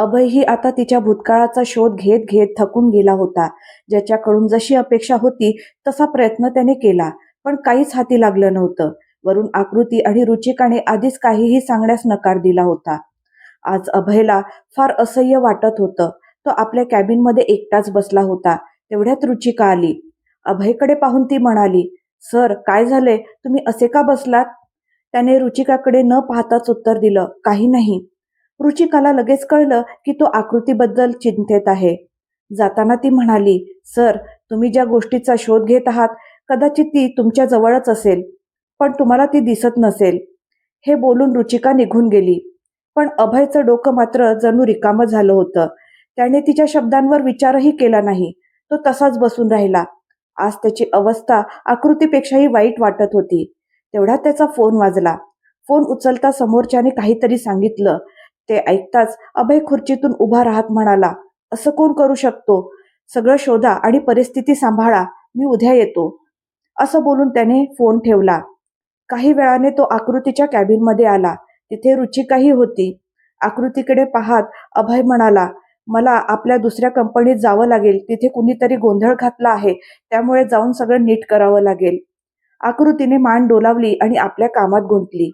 अभयही आता तिच्या भूतकाळाचा शोध घेत घेत थकून गेला होता. ज्याच्याकडून जशी अपेक्षा होती तसा प्रयत्न त्याने केला. पण काहीच हाती लागलं नव्हतं. वरून आकृती आणि रुचिकाने आधीच काहीही सांगण्यास नकार दिला होता. आज अभयला फार असह्य वाटत होतं. तो आपल्या कॅबिनमध्ये एकटाच बसला होता. तेवढ्यात रुचिका आली. अभयकडे पाहून ती म्हणाली सर काय झाले तुम्ही असे का बसलात? त्याने रुचिकाकडे न पाहताच उत्तर दिलं काही नाही. रुचिकाला लगेच कळलं की तो आकृतीबद्दल चिंतेत आहे. जाताना ती म्हणाली सर तुम्ही ज्या गोष्टीचा शोध घेत आहात कदाचित ती तुमच्या जवळच असेल पण तुम्हाला ती दिसत नसेल. हे बोलून रुचिका निघून गेली. पण अभयचं डोकं मात्र जणू रिकामं झालं होतं. त्याने तिच्या शब्दांवर विचारही केला नाही. तो तसाच बसून राहिला. आज त्याची अवस्था आकृतीपेक्षाही वाईट वाटत होती. तेवढा त्याचा फोन वाजला. फोन उचलता समोरच्याने काहीतरी सांगितलं. ते ऐकताच अभय खुर्चीतून उभा राहत म्हणाला असं कोण करू शकतो? सगळं शोधा आणि परिस्थिती सांभाळा मी उद्या येतो. असं बोलून त्याने फोन ठेवला. काही वेळाने तो आकृतीच्या कॅबिनमध्ये आला. तिथे रुचिकाही होती. आकृतीकडे पाहत अभय म्हणाला मला आपल्या दुसऱ्या कंपनीत जावं लागेल. तिथे कुणीतरी गोंधळ घातला आहे. त्यामुळे जाऊन सगळं नीट करावं लागेल. आकृतीने मान डोलावली आणि आपल्या कामात गुंतली.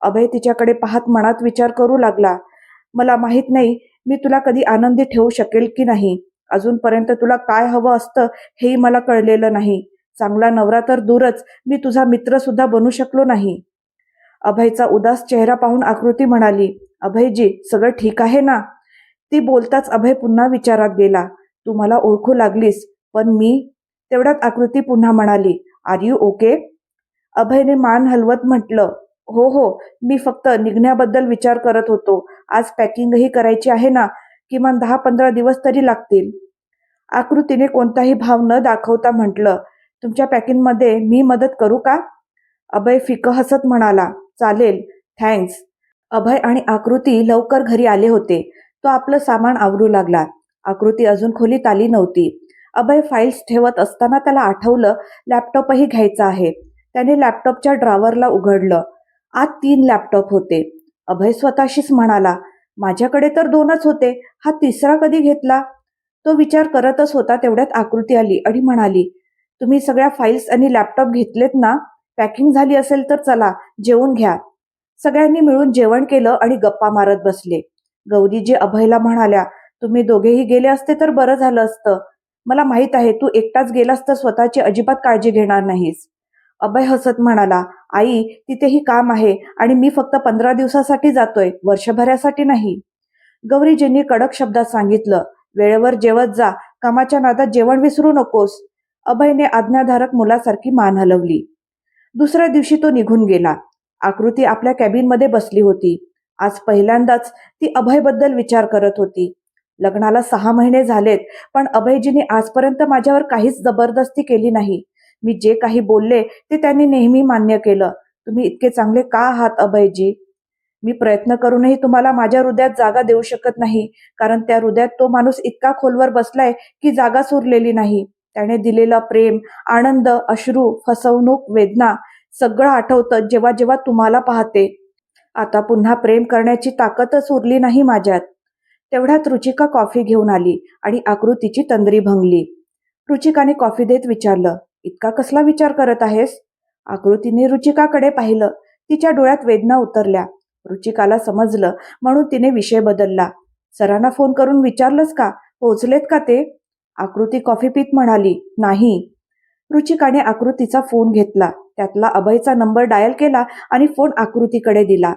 अभय तिच्याकडे पाहत मनात विचार करू लागला. मला माहीत नाही मी तुला कधी आनंदी ठेवू शकेल की नाही? अजूनपर्यंत तुला काय हवं असतं हेही मला कळलेलं नाही. चांगला नवरा तर दूरच मी तुझा मित्र सुद्धा बनू शकलो नाही. अभयचा उदास चेहरा पाहून आकृती म्हणाली अभयजी सगळं ठीक आहे ना? ती बोलताच अभय पुन्हा विचारात गेला तू मला ओळखू लागलीस पण मी? तेवढ्यात आकृती पुन्हा म्हणाली आर यू ओके अभयने मान हलवत म्हटलं हो हो. मी फक्त निघण्याबद्दल विचार करत होतो. आज पॅकिंगही करायची आहे ना? किमान दहा पंधरा दिवस तरी लागतील. आकृतीने कोणताही भाव न दाखवता म्हटलं तुमच्या पॅकिंगमध्ये मी मदत करू का? अभय फिकं हसत म्हणाला चालेल थँक्स. अभय आणि आकृती लवकर घरी आले होते. तो आपलं सामान आवरू लागला. आकृती अजून खोलीत आली नव्हती. अभय फाईल्स ठेवत असताना त्याला आठवलं लॅपटॉपही घ्यायचा आहे. त्याने लॅपटॉपच्या ड्रावरला उघडलं. आत तीन लॅपटॉप होते. अभय स्वतःशीच म्हणाला माझ्याकडे तर दोनच होते. हा तिसरा कधी घेतला? तो विचार करतच होता तेवढ्यात आकृती आली आणि म्हणाली तुम्ही सगळ्या फाईल्स आणि लॅपटॉप घेतलेत ना? पॅकिंग झाली असेल तर चला जेवून घ्या. सगळ्यांनी मिळून जेवण केलं आणि गप्पा मारत बसले. गौरीजी अभयला म्हणाल्या तुम्ही दोघेही गेले असते तर बरं झालं असतं. मला माहीत आहे तू एकटाच गेलास तर स्वतःची अजिबात काळजी घेणार नाहीस. अभय हसत म्हणाला आई तिथेही काम आहे आणि मी फक्त पंधरा दिवसासाठी जातोय वर्षभरासाठी नाही. गौरीजींनी कडक शब्दात सांगितलं वेळेवर जेवत जा कामाच्या नादात जेवण विसरू नकोस. अभयने आज्ञाधारक मुलासारखी मान हलवली. दुसऱ्या दिवशी तो निघून गेला. आकृती आपल्या कॅबिनमध्ये बसली होती. आज पहिल्यांदाच ती अभयबद्दल विचार करत होती. लग्नाला सहा महिने झालेत पण अभयजीने आजपर्यंत माझ्यावर काहीच जबरदस्ती केली नाही. मी जे काही बोलले ते त्यांनी नेहमी मान्य केलं. तुम्ही इतके चांगले का आहात अभयजी? मी प्रयत्न करूनही तुम्हाला माझ्या हृदयात जागा देऊ शकत नाही कारण त्या हृदयात तो माणूस इतका खोलवर बसलाय की जागा सुरलेली नाही. त्याने दिलेला प्रेम आनंद अश्रू फसवणूक वेदना सगळं आठवतं जेव्हा जेव्हा तुम्हाला पाहते. आता पुन्हा प्रेम करण्याची ताकदच उरली नाही माझ्यात. तेवढ्यात रुचिका कॉफी घेऊन आली आणि आकृतीची तंद्री भंगली. रुचिकाने कॉफी देत विचारलं इतका कसला विचार करत आहेस? आकृतीने रुचिकाकडे पाहिलं. तिच्या डोळ्यात वेदना उतरल्या. रुचिकाला समजलं म्हणून तिने विषय बदलला. सरांना फोन करून विचारलंस का? पोहोचलेत का ते? आकृती कॉफी पीत म्हणाली नाही. रुचिकाने आकृतीचा फोन घेतला. त्यातला अभयचा नंबर डायल केला आणि फोन आकृतीकडे दिला.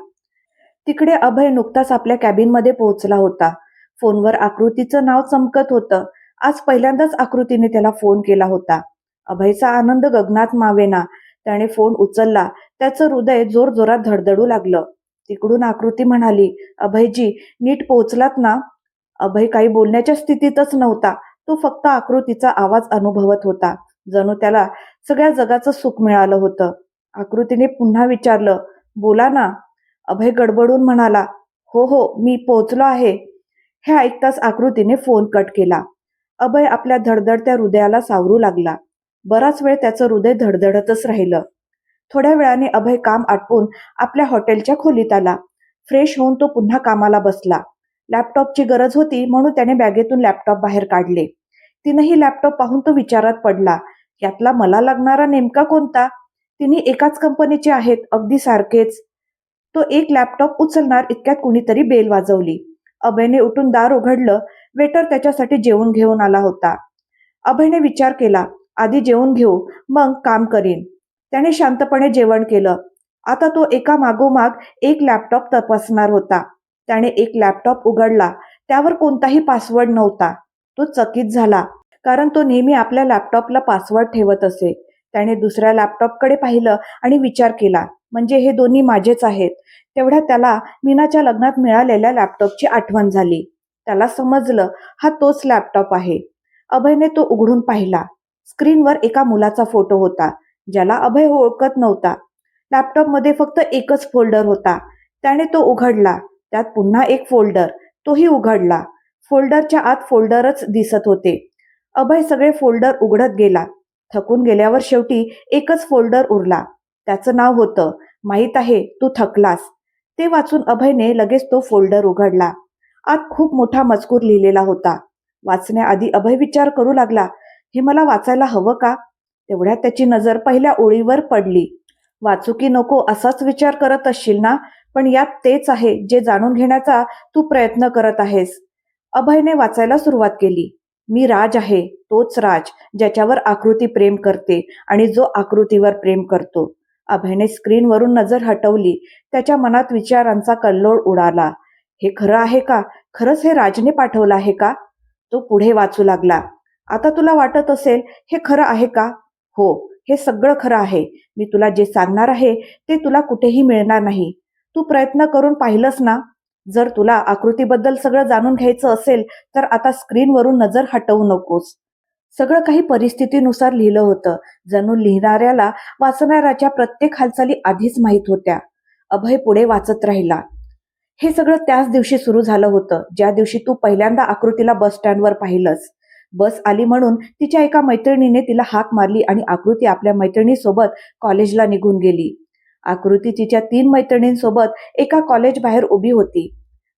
तिकडे अभय नुकताच आपल्या कॅबिनमध्ये पोहोचला होता. फोनवर आकृतीचं नाव चमकत होतं. आज पहिल्यांदाच आकृतीने त्याला फोन केला होता. अभयचा आनंद गगनात मावेना. त्याने फोन उचलला. त्याचं हृदय जोर जोरात धडधडू लागलं. तिकडून आकृती म्हणाली अभयजी नीट पोहोचलात ना? अभय काही बोलण्याच्या स्थितीतच नव्हता. तो फक्त आकृतीचा आवाज अनुभवत होता. जणू त्याला सगळ्या जगाचं सुख मिळालं होतं. आकृतीने पुन्हा विचारलं बोला ना? अभय गडबडून म्हणाला हो हो मी पोहोचलो आहे. हे ऐकताच आकृतीने फोन कट केला. अभय आपल्या धडधडत्या हृदयाला सावरू लागला. बराच वेळ त्याचं हृदय धडधडतच राहिलं. थोड्या वेळाने अभय काम आटपून आपल्या हॉटेलच्या खोलीत आला. फ्रेश होऊन तो पुन्हा कामाला बसला. लॅपटॉपची गरज होती म्हणून त्याने बॅगेतून लॅपटॉप बाहेर काढले. तिनंही लॅपटॉप पाहून तो विचारात पडला यातला मला लागणारा नेमका कोणता? तिन्ही एकाच कंपनीचे आहेत अगदी सारखेच. तो एक लॅपटॉप उचलणार इतक्यात कुणीतरी बेल वाजवली. अभयने उठून दार उघडलं वेटर त्याच्यासाठी जेवण घेऊन आला होता. अभयने विचार केला आधी जेवून घेऊ मग काम करीन. त्याने शांतपणे जेवण केलं. आता तो एका मागोमाग एक लॅपटॉप तपासणार होता. त्याने एक लॅपटॉप उघडला. त्यावर कोणताही पासवर्ड नव्हता. तो चकित झाला कारण तो नेहमी आपल्या लॅपटॉपला पासवर्ड ठेवत असे. त्याने दुसऱ्या लॅपटॉपकडे पाहिलं आणि विचार केला म्हणजे हे दोन्ही माझेच आहेत. तेवढ्या त्याला मीनाच्या लग्नात मिळालेल्या लॅपटॉपची आठवण झाली. त्याला समजलं हा तोच लॅपटॉप आहे. अभयने तो उघडून पाहिला. स्क्रीनवर एका मुलाचा फोटो होता ज्याला अभय ओळखत नव्हता. लॅपटॉपमध्ये फक्त एकच फोल्डर होता. त्याने तो उघडला. त्यात पुन्हा एक फोल्डर. तोही उघडला. फोल्डरच्या आत फोल्डरच दिसत होते. अभय सगळे फोल्डर उघडत गेला. थकून गेल्यावर शेवटी एकच फोल्डर उरला. त्याचं नाव होतं माहीत आहे तू थकलास. ते वाचून अभयने लगेच तो फोल्डर उघडला. आत खूप मोठा मजकूर लिहिलेला होता. वाचण्याआधी अभय विचार करू लागला हे मला वाचायला हवं का? तेवढ्यात त्याची नजर पहिल्या ओळीवर पडली. वाचू की नको असाच विचार करत असशील ना? पण यात तेच आहे जे जाणून घेण्याचा तू प्रयत्न करत आहेस. अभयने वाचायला सुरुवात केली. मी राज आहे तोच राज ज्याच्यावर आकृती प्रेम करते आणि जो आकृतीवर प्रेम करतो. अभयने स्क्रीनवरून नजर हटवली. त्याच्या मनात विचारांचा कल्लोळ उडाला. हे खरं आहे का? खरंच हे राजने पाठवलं आहे का? तो पुढे वाचू लागला. आता तुला वाटत असेल हे खरं आहे का? हो हे सगळं खरं आहे. मी तुला जे सांगणार आहे ते तुला कुठेही मिळणार नाही. तू प्रयत्न करून पाहिलंस ना? जर तुला आकृतीबद्दल सगळं जाणून घ्यायचं असेल तर आता स्क्रीनवरून नजर हटवू नकोस. सगळं काही परिस्थितीनुसार लिहिलं होतं. जणू लिहिणाऱ्याला वाचणाऱ्याच्या प्रत्येक हालचाली आधीच माहीत होत्या. अभय पुढे वाचत राहिला. हे सगळं त्याच दिवशी सुरू झालं होतं. ज्या दिवशी तू पहिल्यांदा आकृतीला बस स्टँडवर पाहिलंस. बस आली म्हणून तिच्या एका मैत्रिणीने तिला हाक मारली आणि आकृती आपल्या मैत्रिणीसोबत कॉलेजला निघून गेली. आकृती तिच्या तीन मैत्रिणींसोबत एका कॉलेज बाहेर उभी होती.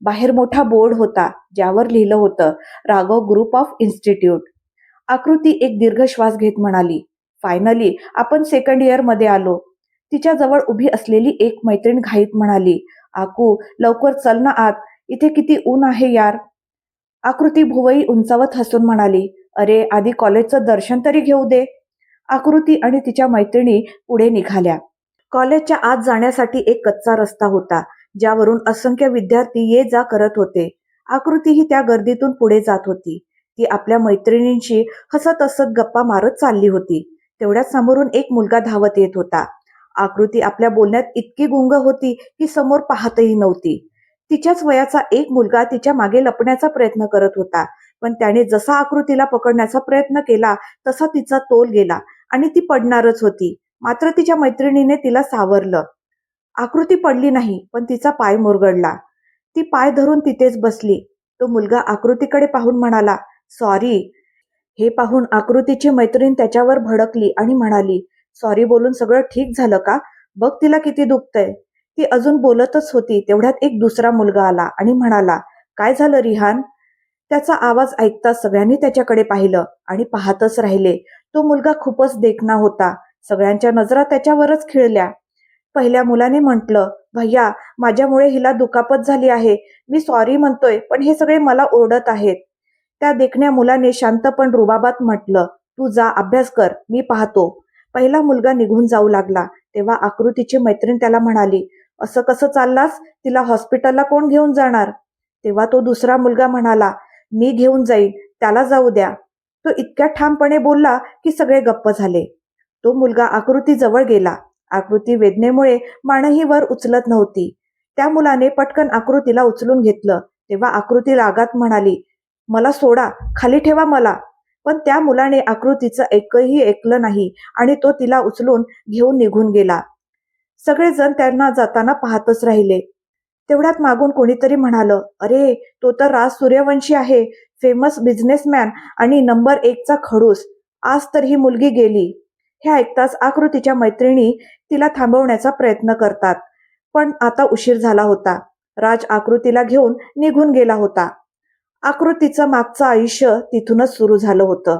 बाहेर मोठा बोर्ड होता ज्यावर लिहिलं होतं राघव ग्रुप ऑफ इन्स्टिट्यूट. आकृती एक दीर्घ श्वास घेत म्हणाली फायनली आपण सेकंड इयरमध्ये आलो. तिच्या जवळ उभी असलेली एक मैत्रीण घाईत म्हणाली आकू लवकर चल ना आत. इथे किती ऊन आहे यार. आकृती भुवई उंचावत हसून म्हणाली अरे आधी कॉलेजचं दर्शन तरी घेऊ दे. आकृती आणि तिच्या मैत्रिणी पुढे निघाल्या. कॉलेजच्या आत जाण्यासाठी एक कच्चा रस्ता होता ज्यावरून असंख्य विद्यार्थी ये जा करत होते. आकृती ही त्या गर्दीतून पुढे जात होती. ती आपल्या मैत्रिणींशी हसत हसत गप्पा मारत चालली होती. तेवढ्याच समोरून एक मुलगा धावत येत होता. आकृती आपल्या बोलण्यात इतकी गुंग होती की समोर पाहतही नव्हती. तिच्याच वयाचा एक मुलगा तिच्यामागे लपण्याचा प्रयत्न करत होता. पण त्याने जसा आकृतीला पकडण्याचा प्रयत्न केला तसा तिचा तोल गेला आणि ती पडणारच होती. मात्र तिच्या मैत्रिणीने तिला सावरलं. आकृती पडली नाही पण तिचा पाय मुरगडला ती पाय धरून तिथेच बसली. तो मुलगा आकृतीकडे पाहून म्हणाला सॉरी. हे पाहून आकृतीची मैत्रीण त्याच्यावर भडकली आणि म्हणाली सॉरी बोलून सगळं ठीक झालं का? बघ तिला किती दुखतंय. ती अजून बोलतच होती. तेवढ्यात एक दुसरा मुलगा आला आणि म्हणाला काय झालं रिहान? त्याचा आवाज ऐकता सगळ्यांनी त्याच्याकडे पाहिलं आणि पाहतच राहिले. तो मुलगा खूपच देखणा होता. सगळ्यांच्या नजरा त्याच्यावरच खिळल्या. पहिल्या मुलाने म्हटलं भैया माझ्यामुळे हिला दुखापत झाली आहे. मी सॉरी म्हणतोय पण हे सगळे मला ओरडत आहेत. त्या देखण्या मुलाने शांत पण रुबाबात म्हटलं तू जा अभ्यास कर मी पाहतो. पहिला मुलगा निघून जाऊ लागला. तेव्हा आकृतीची मैत्रीण त्याला म्हणाली असं कसं चाललास? तिला हॉस्पिटलला कोण घेऊन जाणार? तेव्हा तो दुसरा मुलगा म्हणाला मी घेऊन जाईन त्याला जाऊ द्या. तो इतक्या ठामपणे बोलला की सगळे गप्प झाले. तो मुलगा आकृती जवळ गेला. आकृती वेदनेमुळे मानही वर उचलत नव्हती. त्या मुलाने पटकन आकृतीला उचलून घेतलं. तेव्हा आकृती रागात म्हणाली मला सोडा खाली ठेवा मला. पण त्या मुलाने आकृतीचं एकही ऐकलं नाही आणि तो तिला उचलून घेऊन निघून गेला. सगळेजण त्यांना जाताना पाहतच राहिले. तेवढ्यात मागून कोणीतरी म्हणालं अरे तो तर राज सूर्यवंशी आहे फेमस बिझनेसमॅन आणि नंबर एकचा खडूस. आज तर ही मुलगी गेली. हे ऐकताच आकृतीच्या मैत्रिणी तिला थांबवण्याचा प्रयत्न करतात. पण आता उशीर झाला होता. राज आकृतीला घेऊन निघून गेला होता. आकृतीचं मागचं आयुष्य तिथूनच सुरू झालं होतं.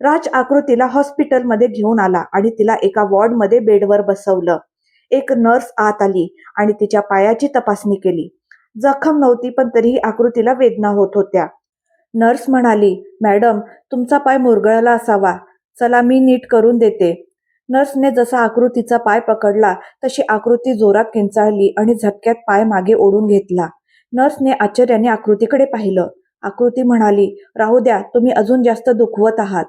राज आकृतीला हॉस्पिटलमध्ये घेऊन आला आणि तिला एका वॉर्डमध्ये बेडवर बसवलं. एक नर्स आत आली आणि तिच्या पायाची तपासणी केली. जखम नव्हती पण तरीही आकृतीला वेदना होत होत्या. नर्स म्हणाली मॅडम तुमचा पाय मुरगळला असावा. चला मी नीट करून देते. नर्सने जसा आकृतीचा पाय पकडला तशी आकृती जोरात किंचाळली आणि झटक्यात पाय मागे ओढून घेतला. नर्सने आश्चर्याने आकृतीकडे पाहिलं. आकृती म्हणाली राहू द्या तुम्ही अजून जास्त दुखवत आहात.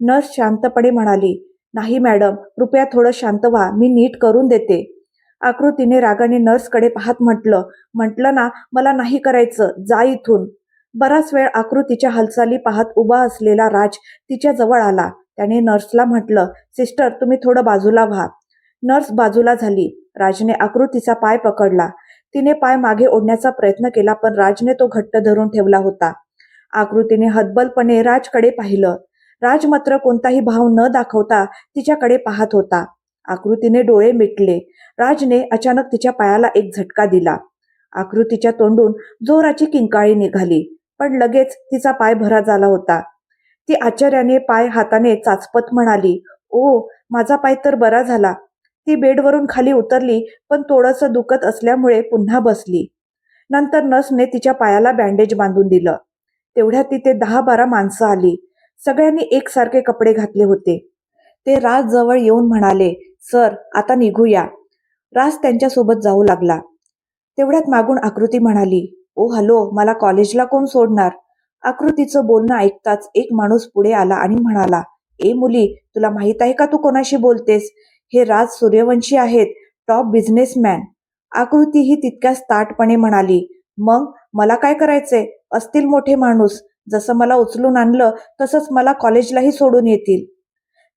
नर्स शांतपणे म्हणाली नाही मॅडम. कृपया थोडं शांत व्हा. मी नीट करून देते. आकृतीने रागाने नर्सकडे पाहत म्हटलं म्हटलं ना मला नाही करायचं. जा इथून. बराच वेळ आकृतीच्या हालचाली पाहत उभा असलेला राज तिच्या जवळ आला. त्याने नर्सला म्हटलं सिस्टर तुम्ही थोडं बाजूला व्हा. नर्स बाजूला झाली. राजने आकृतीचा पाय पकडला. तिने पाय मागे ओढण्याचा प्रयत्न केला पण राजने तो घट्ट धरून ठेवला होता. आकृतीने हतबलपणे राजकडे पाहिलं. राज मात्र कोणताही भाव न दाखवता तिच्याकडे पाहत होता. आकृतीने डोळे मिटले. राजने अचानक तिच्या पायाला एक झटका दिला. आकृतीच्या तोंडून जोराची किंकाळी निघाली पण लगेच तिचा पाय भरा झाला होता. ती आश्चर्याने पाय हाताने चाचपत म्हणाली ओ माझा पाय तर बरा झाला. ती बेडवरून खाली उतरली पण थोडंसं दुखत असल्यामुळे पुन्हा बसली. नंतर नर्सने तिच्या पायाला बँडेज बांधून दिलं. तेवढ्यात तिथे दहा बारा माणसं आली. सगळ्यांनी एकसारखे कपडे घातले होते. ते राज जवळ येऊन म्हणाले सर आता निघूया. राज त्यांच्यासोबत जाऊ लागला. तेवढ्यात मागून आकृती म्हणाली ओ हॅलो मला कॉलेजला कोण सोडणार? आकृतीचं बोलणं ऐकताच एक माणूस पुढे आला आणि म्हणाला ए मुली तुला माहीत आहे का तू कोणाशी बोलतेस? हे राज सूर्यवंशी आहेत टॉप बिझनेसमॅन. आकृती ही तितक्याच ताटपणे म्हणाली मग मला काय करायचंय? असतील मोठे माणूस जसं मला उचलून आणलं तसंच मला कॉलेजलाही सोडून येतील.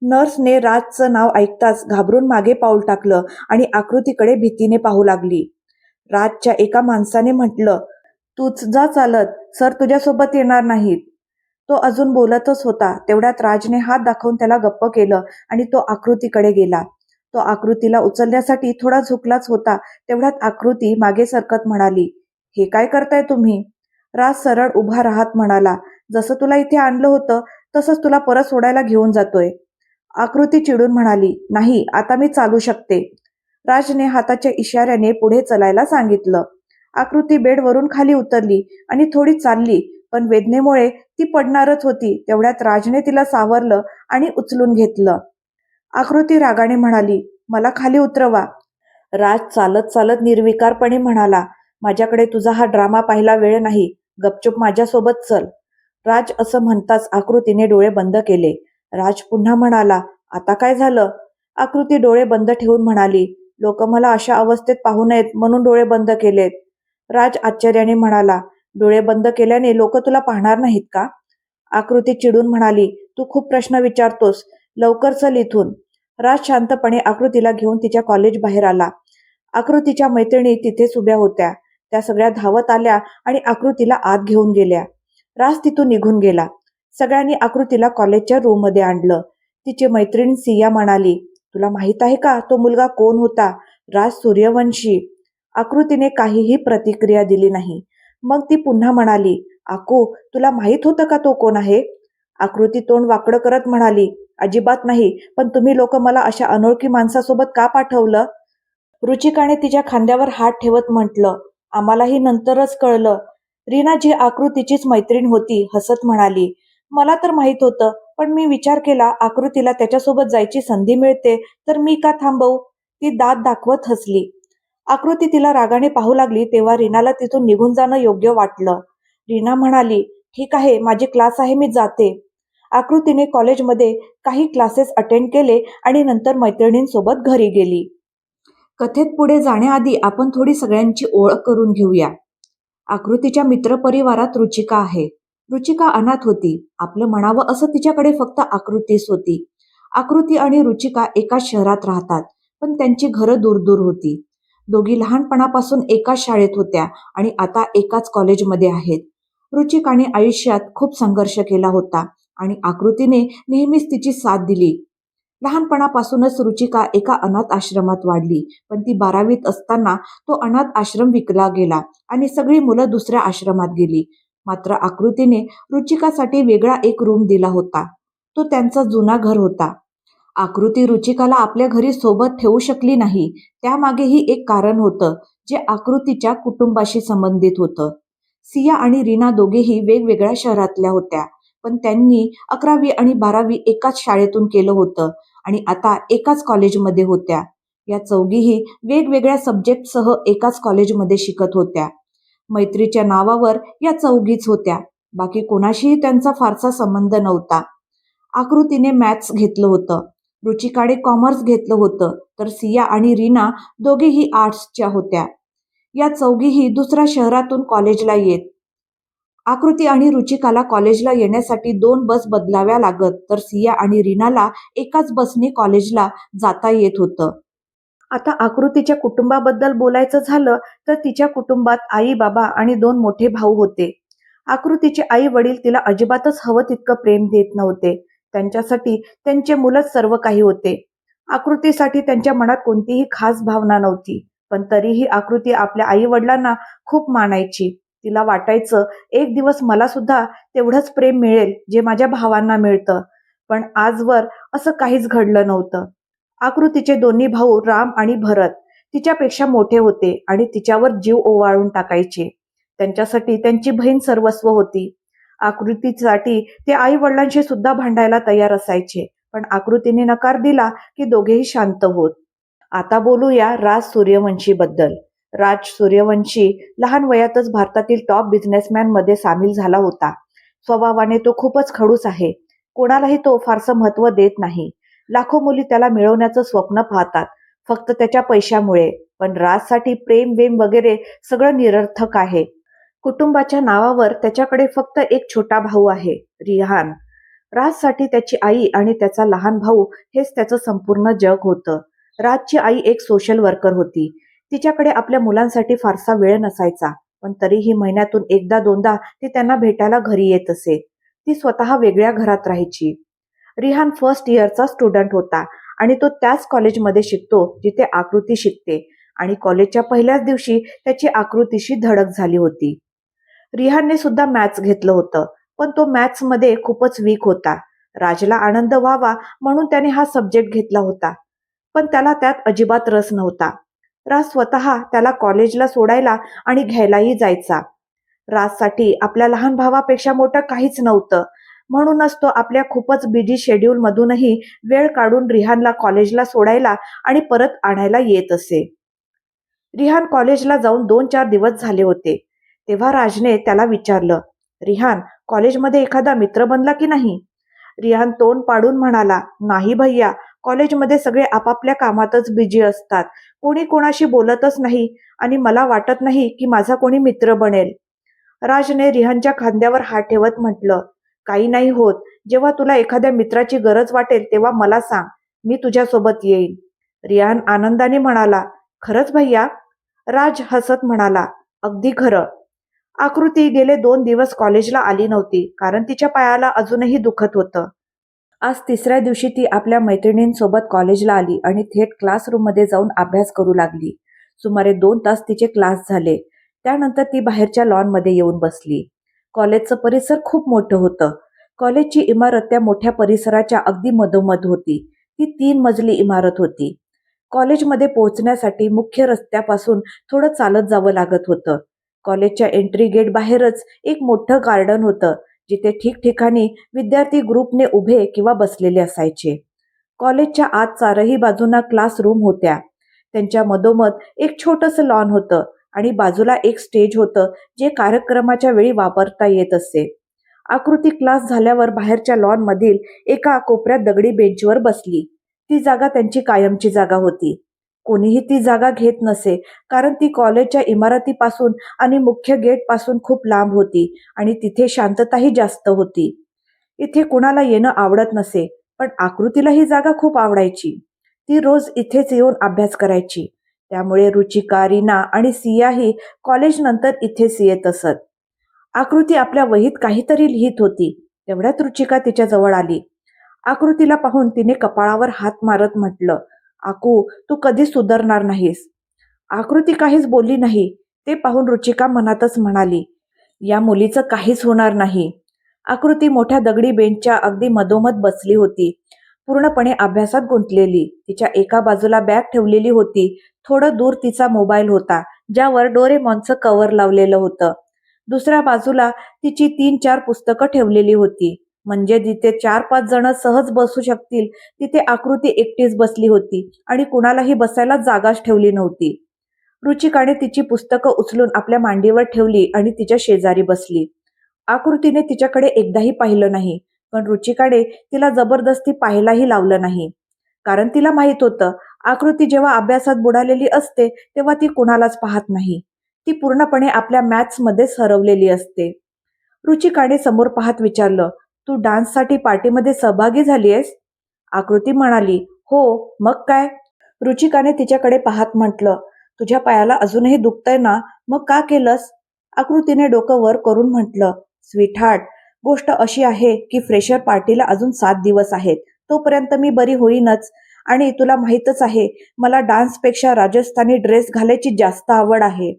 नर्सने राजचं नाव ऐकताच घाबरून मागे पाऊल टाकलं आणि आकृतीकडे भीतीने पाहू लागली. राजच्या एका माणसाने म्हटलं तूच जा चालत सर तुझ्यासोबत येणार नाहीत. तो अजून बोलतच होता तेवढ्यात राजने हात दाखवून त्याला गप्प केलं आणि तो आकृतीकडे गेला. तो आकृतीला उचलण्यासाठी थोडा झुकलाच होता तेवढ्यात आकृती मागे सरकत म्हणाली हे काय करताय तुम्ही? राज सरळ उभा राहत म्हणाला जसं तुला इथे आणलं होतं तसंच तुला परत सोडायला घेऊन जातोय. आकृती चिडून म्हणाली नाही आता मी चालू शकते. राजने हाताच्या इशाऱ्याने पुढे चलायला सांगितलं. आकृती बेडवरून खाली उतरली आणि थोडी चालली पण वेदनेमुळे ती पडणारच होती तेवढ्यात राजने तिला सावरलं आणि उचलून घेतलं. आकृती रागाने म्हणाली मला खाली उतरवा. राज चालत चालत निर्विकारपणे म्हणाला माझ्याकडे तुझा हा ड्रामा पाहिला वेळ नाही गपचूप माझ्यासोबत चल. राज असं म्हणताच आकृतीने डोळे बंद केले. राज पुन्हा म्हणाला आता काय झालं? आकृती डोळे बंद ठेवून म्हणाली लोक मला अशा अवस्थेत पाहू नयेत म्हणून डोळे बंद केलेत. राज आश्चर्याने म्हणाला डोळे बंद केल्याने लोक तुला पाहणार नाहीत का? आकृती चिडून म्हणाली तू खूप प्रश्न विचारतोस. लवकर चल इथून. राज शांतपणे आकृतीला घेऊन तिच्या कॉलेज बाहेर आला. आकृतीच्या मैत्रिणी तिथेच उभ्या होत्या. त्या सगळ्या धावत आल्या आणि आकृतीला आत घेऊन गेल्या. राज तिथून निघून गेला. सगळ्यांनी आकृतीला कॉलेजच्या रूममध्ये आणलं. तिची मैत्रीण सिया म्हणाली तुला माहीत आहे का तो मुलगा कोण होता? राज सूर्यवंशी. आकृतीने काहीही प्रतिक्रिया दिली नाही. मग ती पुन्हा म्हणाली आको तुला माहीत होतं का तो कोण आहे? आकृती तोंड वाकडं करत म्हणाली अजिबात नाही पण तुम्ही लोक मला अशा अनोळखी माणसासोबत का पाठवलं? रुचिकाने तिच्या खांद्यावर हात ठेवत म्हटलं आम्हालाही नंतरच कळलं. रीना जी आकृतीचीच मैत्रीण होती हसत म्हणाली मला तर माहीत होतं पण मी विचार केला आकृतीला त्याच्यासोबत जायची संधी मिळते तर मी का थांबवू? ती दात दाखवत हसली. आकृती तिला रागाने पाहू लागली तेव्हा रीनाला तिथून निघून जाणं योग्य वाटलं. रीना म्हणाली ठीक आहे माझी क्लास आहे मी जाते. आकृतीने कॉलेजमध्ये काही क्लासेस अटेंड केले आणि नंतर मैत्रिणींसोबत घरी गेली. कथेत पुढे जाण्याआधी आपण थोडी सगळ्यांची ओळख करून घेऊया. आकृतीच्या मित्रपरिवारात रुचिका आहे. रुचिका अनाथ होती. आपलं म्हणावं असं तिच्याकडे फक्त आकृतीच होती. आकृती आणि रुचिका एकाच शहरात राहतात पण त्यांची घरं दूरदूर होती. दोघी लहानपणापासून एकाच शाळेत होत्या आणि आता एकाच कॉलेजमध्ये आहेत. रुचिकाने आयुष्यात खूप संघर्ष केला होता आणि आकृतीने नेहमीच तिची साथ दिली. लहानपणापासूनच रुचिका एका अनाथ आश्रमात वाढली. पण ती बारावीत असताना तो अनाथ आश्रम विकला गेला आणि सगळी मुलं दुसऱ्या आश्रमात गेली. मात्र आकृतीने रुचिकासाठी वेगळा एक रूम दिला होता. तो त्यांचा जुना घर होता. आकृती रुचिकाला आपल्या घरी सोबत ठेवू शकली नाही. त्यामागेही एक कारण होतं जे आकृतीच्या कुटुंबाशी संबंधित होतं. सिया आणि रीना दोघेही वेगवेगळ्या शहरातल्या होत्या. पण त्यांनी अकरावी आणि बारावी एकाच शाळेतून केलं होतं. आणि आता एकाच कॉलेजमध्ये होत्या. या चौघीही वेगवेगळ्या सब्जेक्टसह एकाच कॉलेजमध्ये शिकत होत्या. मैत्रीच्या नावावर या चौघीच होत्या. बाकी कोणाशीही त्यांचा फारसा संबंध नव्हता. आकृतीने मॅथ्स घेतलं होतं. रुचिकाने कॉमर्स घेतलं होतं. तर सिया आणि रीना दोघेही आर्ट्सच्या होत्या. या चौघीही दुसऱ्या शहरातून कॉलेजला येत. आकृती आणि रुचिकाला कॉलेजला येण्यासाठी दोन बस बदलाव्या लागत तर सिया आणि रीनाला एकाच बसने कॉलेजला जाता येत होतं. आता आकृतीच्या कुटुंबाबद्दल बोलायचं झालं तर तिच्या कुटुंबात आई बाबा आणि दोन मोठे भाऊ होते. आकृतीचे आई वडील तिला अजिबातच हवं तितकं प्रेम देत नव्हते. त्यांच्यासाठी त्यांचे मुलंच सर्व काही होते. आकृतीसाठी त्यांच्या मनात कोणतीही खास भावना नव्हती पण तरीही आकृती आपल्या आई वडिलांना खूप मानायची. तिला वाटायचं एक दिवस मला सुद्धा तेवढंच प्रेम मिळेल जे माझ्या भावांना मिळतं. पण आजवर असं काहीच घडलं नव्हतं. आकृतीचे दोन्ही भाऊ राम आणि भरत तिच्यापेक्षा मोठे होते आणि तिच्यावर जीव ओवाळून टाकायचे. त्यांच्यासाठी त्यांची बहीण सर्वस्व होती. आकृतीसाठी ते आई वडिलांशी सुद्धा भांडायला तयार असायचे पण आकृतीने नकार दिला की दोघेही शांत होत. आता बोलूया राज सूर्यवंशी बद्दल राज सूर्यवंशी लहान वयातच भारतातील टॉप बिझनेसमॅनमध्ये सामील झाला होता. स्वभावाने तो खूपच खडूस आहे. कोणालाही तो फारसं महत्त्व देत नाही. लाखो मुली त्याला मिळवण्याचं स्वप्न पाहतात फक्त त्याच्या पैशामुळे. पण राजसाठी प्रेम वेम वगैरे सगळं निरर्थक आहे. कुटुंबाच्या नावावर त्याच्याकडे फक्त एक छोटा भाऊ आहे रिहान. राजसाठी त्याची आई आणि त्याचा लहान भाऊ हेच त्याचं संपूर्ण जग होतं. राजची आई एक सोशल वर्कर होती. तिच्याकडे आपल्या मुलांसाठी फारसा वेळ नसायचा पण तरीही महिन्यातून एकदा दोनदा ती त्यांना भेटायला घरी येत असे. ती स्वतः वेगळ्या घरात राहायची. रिहान फर्स्ट इयरचा स्टुडंट होता आणि तो त्याच कॉलेजमध्ये शिकतो जिथे आकृती शिकते आणि कॉलेजच्या पहिल्याच दिवशी त्याची आकृतीशी धडक झाली होती. रिहानने सुद्धा मॅथ्स घेतलं होतं पण तो मॅथ्समध्ये खूपच वीक होता. राजला आनंद व्हावा म्हणून त्याने हा सब्जेक्ट घेतला होता. पण त्याला त्यात अजिबात रस नव्हता. राज स्वतः त्याला कॉलेजला सोडायला आणि घ्यायलाही जायचा. राजसाठी आपल्या लहान भावापेक्षा मोठं काहीच नव्हतं. म्हणूनच तो आपल्या खूपच बिझी शेड्यूल मधूनही वेळ काढून रिहानला कॉलेजला सोडायला आणि परत आणायला येत असे. रिहान कॉलेजला जाऊन दोन चार दिवस झाले होते. तेव्हा राजने त्याला विचारलं रिहान कॉलेजमध्ये एखादा मित्र बनला की नाही? रिहान तोंड पाडून म्हणाला नाही भैया कॉलेजमध्ये सगळे आपापल्या कामातच बिझी असतात. कोणी कोणाशी बोलतच नाही आणि मला वाटत नाही की माझा कोणी मित्र बनेल. राजने रिहानच्या खांद्यावर हात ठेवत म्हटलं काही नाही होत. जेव्हा तुला एखाद्या मित्राची गरज वाटेल तेव्हा मला सांग. मी तुझ्यासोबत येईन. रिहान आनंदाने म्हणाला खरंच भैया? राज हसत म्हणाला अगदी खरं. आकृती गेले दोन दिवस कॉलेजला आली नव्हती कारण तिच्या पायाला अजूनही दुखत होतं. आज तिसऱ्या दिवशी ती आपल्या मैत्रिणींसोबत कॉलेजला आली आणि थेट क्लासरूममध्ये जाऊन अभ्यास करू लागली. सुमारे दोन तास तिचे क्लास झाले. त्यानंतर ती बाहेरच्या लॉनमध्ये येऊन बसली. कॉलेजचं परिसर खूप मोठं होतं. कॉलेजची इमारत त्या मोठ्या परिसराच्या अगदी मधोमध होती. ती तीन मजली इमारत होती. कॉलेजमध्ये पोहोचण्यासाठी मुख्य रस्त्यापासून थोडं चालत जावं लागत होतं. कॉलेजच्या एंट्री गेट बाहेरच एक मोठं गार्डन होतं. जिथे ठिकठिकाणी विद्यार्थी ग्रुपने उभे किंवा बसलेले असायचे. कॉलेजच्या आत चारही बाजूंना क्लासरूम होत्या. त्यांच्या मधोमध एक छोटंसं लॉन होतं आणि बाजूला एक स्टेज होतं जे कार्यक्रमाच्या वेळी वापरता येत असे. आकृती क्लास झाल्यावर बाहेरच्या लॉन मधील एका कोपऱ्यात दगडी बेंचवर बसली. ती जागा त्यांची कायमची जागा होती. कोणीही ती जागा घेत नसे कारण ती कॉलेजच्या इमारतीपासून आणि मुख्य गेटपासून खूप लांब होती आणि तिथे शांतताही जास्त होती. इथे कुणाला येणं आवडत नसे पण आकृतीला ही जागा खूप आवडायची. ती रोज इथेच येऊन अभ्यास करायची. त्यामुळे रुचिका रीना आणि सियाही कॉलेजनंतर इथेच येत असत. आकृती आपल्या वहीत काहीतरी लिहित होती. तेवढ्यात रुचिका तिच्या जवळ आली. आकृतीला पाहून तिने कपाळावर हात मारत म्हटलं आकू तू कधी सुधारणार नाहीस. आकृती काहीच बोलली नाही. ते पाहून रुचिका मनातच म्हणाली या मुलीचं काहीच होणार नाही. आकृती मोठ्या दगडी बेंचच्या अगदी मधोमध बसली होती. पूर्णपणे अभ्यासात गुंतलेली. तिच्या एका बाजूला बॅग ठेवलेली होती. थोडं दूर तिचा मोबाईल होता ज्यावर डोरेमॉनचं कव्हर लावलेलं होतं. दुसऱ्या बाजूला तिची तीन चार पुस्तकं ठेवलेली होती. म्हणजे जिथे चार पाच जण सहज बसू शकतील तिथे आकृती एकटीच बसली होती आणि कुणालाही बसायला जागाच ठेवली नव्हती. रुचिकाने तिची पुस्तकं उचलून आपल्या मांडीवर ठेवली आणि तिच्या शेजारी बसली. आकृतीने तिच्याकडे एकदाही पाहिलं नाही पण रुचिकाने तिला जबरदस्ती पाहायलाही लावलं नाही. कारण तिला माहीत होतं आकृती जेव्हा अभ्यासात बुडालेली असते तेव्हा ती कुणालाच पाहत नाही. ती पूर्णपणे आपल्या मॅथ्समध्येच हरवलेली असते. रुचिकाने समोर पाहत विचारलं तू डान्ससाठी पार्टीमध्ये सहभागी झाली आहेस आकृती म्हणाली हो मग काय? रुचिकाने तिच्याकडे पाहत म्हटलं तुझ्या पायाला अजूनही दुखतंय ना? मग का केलंस? आकृतीने डोकं वर करून म्हटलं स्वीटहार्ट गोष्ट अशी आहे की फ्रेशर पार्टीला अजून सात दिवस आहेत. तोपर्यंत मी बरी होईनच. आणि तुला माहीतच आहे मला डान्सपेक्षा राजस्थानी ड्रेस घालायची जास्त आवड आहे.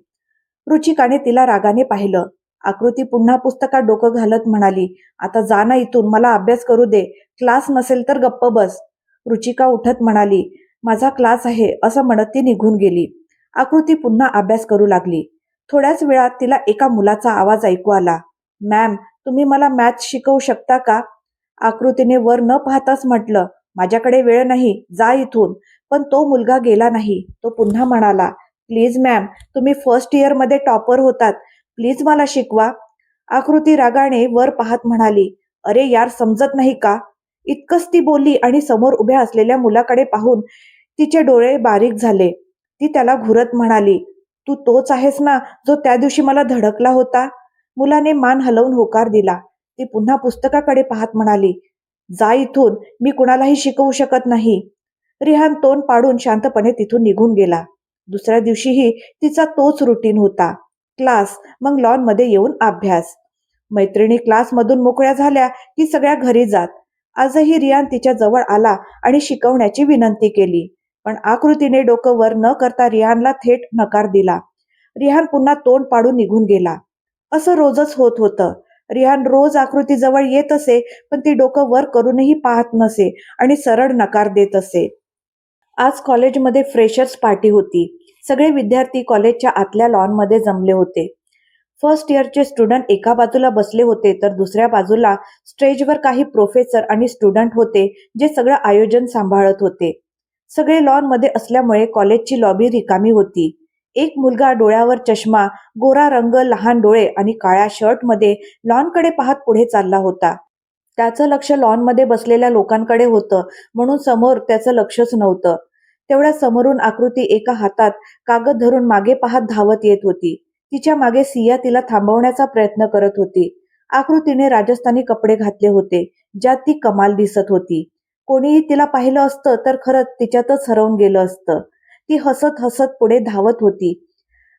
रुचिकाने तिला रागाने पाहिलं आकृती पुन्हा पुस्तकात डोकं घालत म्हणाली आता जा ना इथून मला अभ्यास करू दे क्लास नसेल तर गप्प बस. रुचिका उठत म्हणाली माझा क्लास आहे असं म्हणत ती निघून गेली. आकृती पुन्हा अभ्यास करू लागली. थोड्याच वेळात तिला एका मुलाचा आवाज ऐकू आला मॅम तुम्ही मला मॅथ शिकवू शकता का? आकृतीने वर न पाहताच म्हटलं माझ्याकडे वेळ नाही जा इथून. पण तो मुलगा गेला नाही. तो पुन्हा म्हणाला प्लीज मॅम तुम्ही फर्स्ट इयरमध्ये टॉपर होतात प्लीज मला शिकवा. आकृती रागाने वर पाहत म्हणाली अरे यार समजत नाही का? इतकंच ती बोलली आणि समोर उभ्या असलेल्या मुलाकडे पाहून तिचे डोळे बारीक झाले. ती त्याला घुरत म्हणाली तू तोच आहेस ना जो त्या दिवशी मला धडकला होता? मुलाने मान हलवून होकार दिला. ती पुन्हा पुस्तकाकडे पाहत म्हणाली जा इथून मी कुणालाही शिकवू शकत नाही. रिहान तोंड पाडून शांतपणे तिथून निघून गेला. दुसऱ्या दिवशीही तिचा तोच रुटीन होता. क्लास मग लॉनमध्ये येऊन अभ्यास. मैत्रिणी क्लासमधून मोकळ्या झाल्या की सगळ्या घरी जात. आजही रियान तिच्या जवळ आला आणि शिकवण्याची विनंती केली. पण आकृतीने डोकं वर न करता रिहानला थेट नकार दिला. रिहान पुन्हा तोंड पाडून निघून गेला. असं रोजच होत होतं. रिहान रोज आकृती जवळ येत असे पण ती डोकं वर करूनही पाहत नसे आणि सरळ नकार देत असे. आज कॉलेजमध्ये फ्रेशर्स पार्टी होती. सगळे विद्यार्थी कॉलेजच्या आतल्या लॉनमध्ये जमले होते. फर्स्ट इयरचे स्टुडंट एका बाजूला बसले होते तर दुसऱ्या बाजूला स्टेजवर काही प्रोफेसर आणि स्टुडंट होते जे सगळं आयोजन सांभाळत होते. सगळे लॉनमध्ये असल्यामुळे कॉलेजची लॉबी रिकामी होती. एक मुलगा डोळ्यावर चष्मा गोरा रंग लहान डोळे आणि काळ्या शर्टमध्ये लॉनकडे पाहत पुढे चालला होता. त्याचं लक्ष लॉनमध्ये बसलेल्या लोकांकडे होतं म्हणून समोर त्याचं लक्षच नव्हतं. तेवढ्या समोरून आकृती एका हातात कागद धरून मागे पाहत धावत येत होती. तिच्यामागे सिया तिला थांबवण्याचा प्रयत्न करत होती. आकृतीने राजस्थानी कपडे घातले होते ज्यात ती कमाल दिसत होती. कोणीही तिला पाहिलं असतं तर खरंच तिच्यातच हरवून गेलं असतं. ती हसत हसत पुढे धावत होती.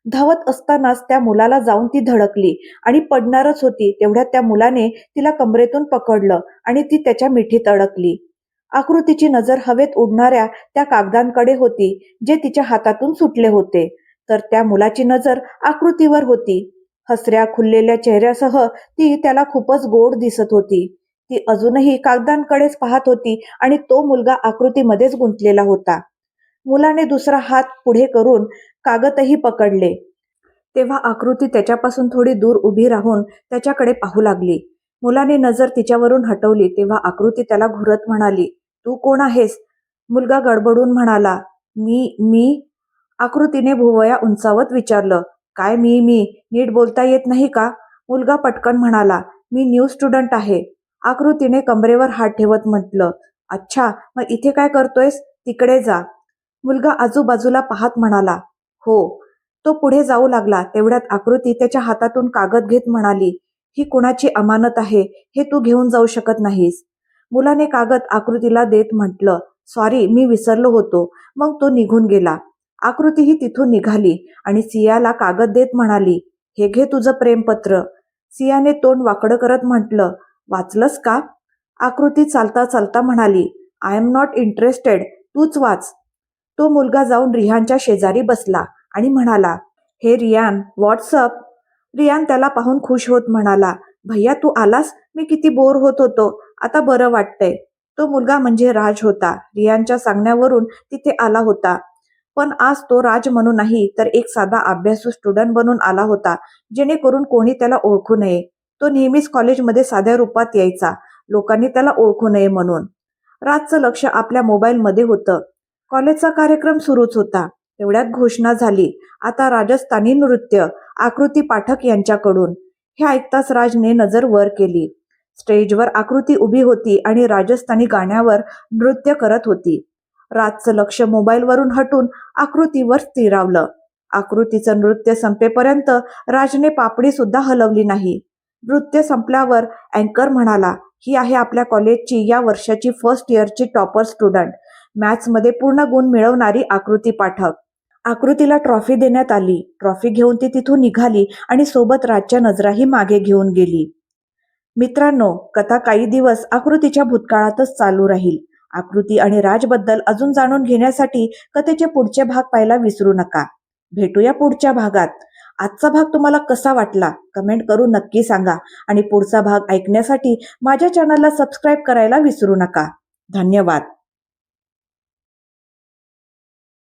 धावत असतानाच त्या मुलाला जाऊन ती धडकली आणि पडणारच होती तेवढ्यात त्या मुलाने तिला कमरेतून पकडलं आणि ती त्याच्या मिठीत अडकली. आकृतीची नजर हवेत उडणाऱ्या त्या कागदांकडे होती जे तिच्या हातातून सुटले होते. तर त्या मुलाची नजर आकृतीवर होती. हसऱ्या खुललेल्या चेहऱ्यासह ती त्याला खूपच गोड दिसत होती. ती अजूनही कागदांकडेच पाहत होती आणि तो मुलगा आकृतीमध्येच गुंतलेला होता. मुलाने दुसरा हात पुढे करून कागदही पकडले. तेव्हा आकृती त्याच्यापासून थोडी दूर उभी राहून त्याच्याकडे पाहू लागली. मुलाने नजर तिच्यावरून हटवली तेव्हा आकृती त्याला घुरत म्हणाली तू कोण आहेस? मुलगा गडबडून म्हणाला. मी मी? आकृतीने भुवया उंचावत विचारलं. काय मी मी? नीट बोलता येत नाही का? मुलगा पटकन म्हणाला. मी न्यू स्टुडंट आहे. आकृतीने कमरेवर हात ठेवत म्हटलं. अच्छा मग इथे काय करतोयस? तिकडे जा. मुलगा आजूबाजूला पाहत म्हणाला. हो. तो पुढे जाऊ लागला. तेवढ्यात आकृती त्याच्या हातातून कागद घेत म्हणाली. ही कुणाची अमानत आहे? हे तू घेऊन जाऊ शकत नाहीस. मुलाने कागद आकृतीला देत म्हटलं सॉरी मी विसरलो होतो. मग तो निघून गेला. आकृतीही तिथून निघाली आणि सियाला कागद देत म्हणाली हे घे तुझं प्रेमपत्र. सियाने तोंड वाकडं करत म्हटलं वाचलंस का? आकृती चालता चालता म्हणाली आय एम नॉट इंटरेस्टेड तूच वाच. तो मुलगा जाऊन रिहानच्या शेजारी बसला आणि म्हणाला हे रियान व्हॉट्सअप रियान त्याला पाहून खुश होत म्हणाला भैया तू आलास? मी किती बोर होत होतो. आता बरं वाटतंय. तो मुलगा म्हणजे राज होता. रियांच्या सांगण्यावरून तिथे आला होता. पण आज तो राज म्हणून नाही तर एक साधा अभ्यासू स्टुडंट बनून आला होता जेणेकरून कोणी त्याला ओळखू नये. तो नेहमीच कॉलेजमध्ये साध्या रूपात यायचा. लोकांनी त्याला ओळखू नये म्हणून. राजचं लक्ष आपल्या मोबाईलमध्ये होतं. कॉलेजचा कार्यक्रम सुरूच होता. तेवढ्यात घोषणा झाली. आता राजस्थानी नृत्य आकृती पाठक यांच्याकडून. हे ऐकताच राजने नजर वर केली. स्टेजवर आकृती उभी होती आणि राजस्थानी गाण्यावर नृत्य करत होती. राजचं लक्ष मोबाईलवरून हटून आकृतीवर स्थिरावलं. आकृतीचं नृत्य संपेपर्यंत राजने पापडी सुद्धा हलवली नाही. नृत्य संपल्यावर अँकर म्हणाला ही आहे आपल्या कॉलेजची या वर्षाची फर्स्ट इयरची टॉपर स्टुडंट. मॅथ्समध्ये पूर्ण गुण मिळवणारी आकृती पाठक. आकृतीला ट्रॉफी देण्यात आली. ट्रॉफी घेऊन ती तिथून निघाली आणि सोबत राजच्या नजराही मागे घेऊन गेली. मित्रांनो कथा काही दिवस आकृतीच्या भूतकाळातच चालू राहील. आकृती आणि राजबद्दल अजून जाणून घेण्यासाठी कथेचे पुढचे भाग पाहायला विसरू नका. भेटूया पुढच्या भागात. आजचा भाग तुम्हाला कसा वाटला? कमेंट करून नक्की सांगा आणि पुढचा भाग ऐकण्यासाठी माझ्या चॅनलला सबस्क्राईब करायला विसरू नका. धन्यवाद.